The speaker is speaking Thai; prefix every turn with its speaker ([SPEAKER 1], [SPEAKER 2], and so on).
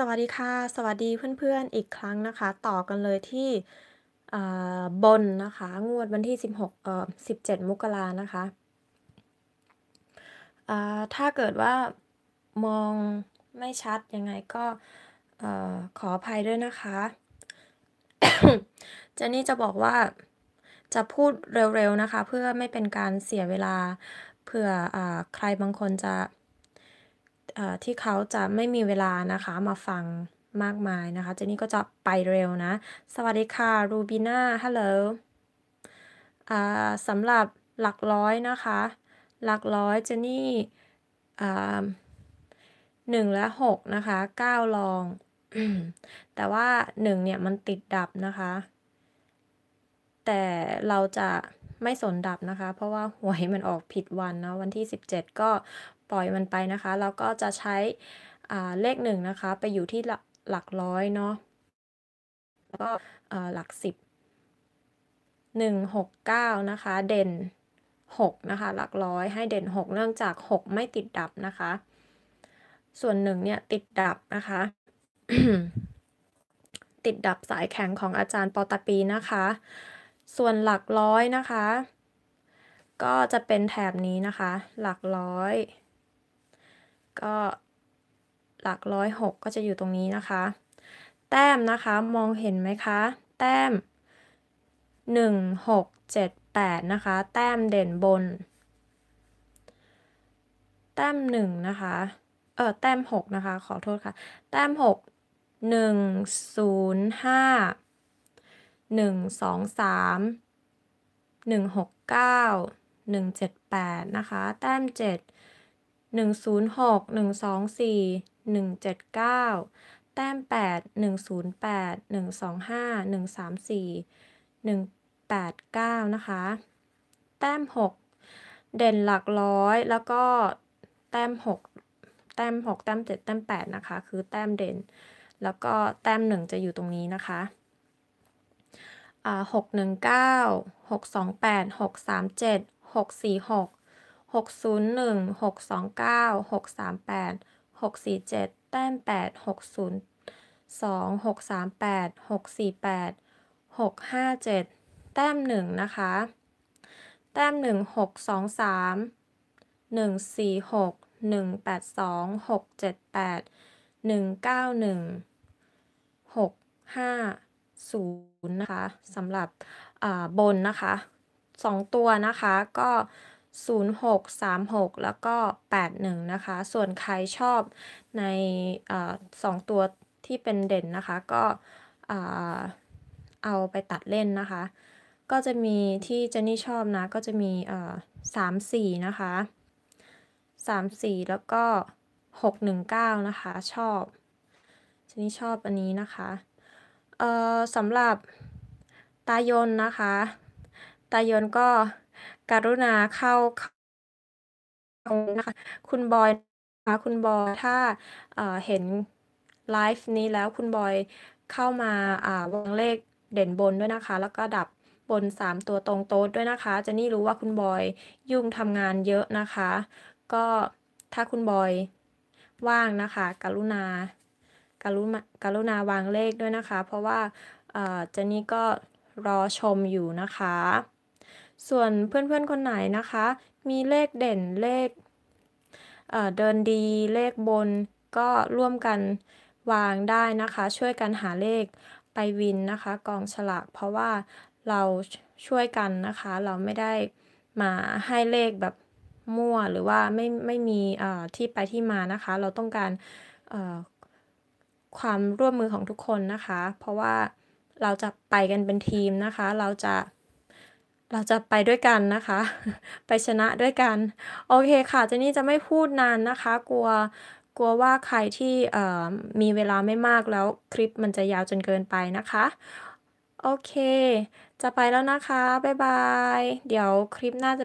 [SPEAKER 1] สวัสดีค่ะ สวัสดีเพื่อนๆอีกครั้งนะคะ ต่อกันเลยที่บนนะคะ งวดวันที่ 16เอ่อ17 มกรานะคะถ้าเกิดว่ามองไม่ชัดยังไงก็ขออภัยด้วยนะคะเจนนี่จะบอกว่าจะพูดเร็วๆนะคะ เพื่อไม่เป็นการเสียเวลาเผื่ออใครบางคนจะ ที่เขาจะไม่มีเวลานะคะมาฟังมากมายนะคะเจนนี่ก็จะไปเร็วนะ สวัสดีค่ะรูบิน่าฮัลโหลอ่าสำหรับหลักร้อยนะคะ หลักร้อยเจนนี่อ่าหนึ่งและหกนะคะเก้าลอง แต่ว่าหนึ่งเนี่ยมันติดดับนะคะ แต่เราจะไม่สนดับนะคะ เพราะว่าหวยมันออกผิดวันเนาะวันที่ 17 ก็ ปล่อยมันไปนะคะแล้วก็จะใช้เลขหนึ่งนะคะ ไปอยู่ที่หลักร้อยเนาะแล้วก็หลักสิบหนึ่งหกเก้านะคะ เด่นหกนะคะ หลักร้อยให้เด่นหกเนื่องจากหกไม่ติดดับนะคะ ส่วนหนึ่งเนี่ยติดดับนะคะ ติดดับสายแข็งของอาจารย์ปอตปีนะคะ ส่วนหลักร้อยนะคะ ก็จะเป็นแถบนี้นะคะ หลักร้อย ก็หลักร้อยหกก็จะอยู่ตรงนี้นะคะ แต้มนะคะมองเห็นไหมคะ แต้มหนึ่งหกเจ็ดแปดนะคะ แต้มเด่นบน แต้มหนึ่งนะคะ เออแต้มหกนะคะ ขอโทษค่ะ แต้มหกหนึ่งศูนย์ห้าหนึ่งสองสามหนึ่งหกเก้าหนึ่งเจ็ดแปดนะคะ แต้มเจ็ด จ็ดหนึ่งศูนย์หกหนึ่งสองสี่หนึ่งเจ็ดเก้าแต้มแปดหนึ่งศูนย์แปดหนึ่งสองห้าหนึ่งสามสี่หนึ่งแปดเก้านะคะ แต้มหกเด่นหลักร้อยแล้วก็แต้มหกแต้มหกแต้มเจ็ดแต้มแปดนะคะ คือแต้มเด่น แล้วก็แต้มหนึ่งจะอยู่ตรงนี้นะคะหกหนึ่งเก้าหกสองแปดหกสามเจ็ดหกสี่หก หกศูนย์หนึ่งหกสองเก้าหกสามแปดหกสี่เจ็ดแต้มแปดหกศูนย์สองหกสามแปดหกสี่แปดหกห้าเจ็ดแต้มหนึ่งนะคะ แต้มหนึ่งหกสองสามหนึ่งสี่หกหนึ่งแปดสองหกเจ็ดแปดหนึ่งเก้าหนึ่งหกห้าศูนย์นะคะสำหรับอ่าบนนะคะสองตัวนะคะก็ ศูนย์หกสามหกแล้วก็แปดหนึ่งนะคะ ส่วนใครชอบในอสองตัวที่เป็นเด่นนะคะ ก็เอาไปตัดเล่นนะคะ ก็จะมีที่เจนนี่ชอบนะ ก็จะมีสามสี่นะคะสามสี่แล้วก็หกหนึ่งเก้านะคะชอบเจนนี่ชอบอันนี้นะคะสำหรับตายนนะคะ ตายนก็ การุณาเข้านะคะคุณบอยนะคะคุณบอยถ้าเห็นไลฟ์นี้แล้วคุณบอยเข้ามาอ่าวางเลขเด่นบนด้วยนะคะ แล้วก็ดับบน 3 ตัวตรงโต๊ดด้วยนะคะเจนนี่รู้ว่าคุณบอยยุ่งทำงานเยอะนะคะ ก็ถ้าคุณบอยว่างนะคะ กรุณากรุณากรุณาวางเลขด้วยนะคะ เพราะว่าเจนนี่ก็รอชมอยู่นะคะ ส่วนเพื่อนๆคนไหนนะคะ มีเลขเด่นเลขเเดินดีเลขบนก็ร่วมกันวางได้นะคะ ช่วยกันหาเลขไปวินนะคะ กองฉลากเพราะว่าเราช่วยกันนะคะ เราไม่ได้มาให้เลขแบบมั่วหรือว่าไม่ไม่มีที่ไปที่มานะคะ เราต้องการความร่วมมือของทุกคนนะคะ เพราะว่าเราจะไปกันเป็นทีมนะคะ เราจะ เราจะไปด้วยกันนะคะ ไปชนะด้วยกัน โอเคค่ะเจนนี่จะไม่พูดนานนะคะ กลัวกลัวว่าใครที่มีเวลาไม่มากแล้วคลิปมันจะยาวจนเกินไปนะคะ โอเค จะไปแล้วนะคะ บ๊ายบาย เดี๋ยวคลิปหน้าจะ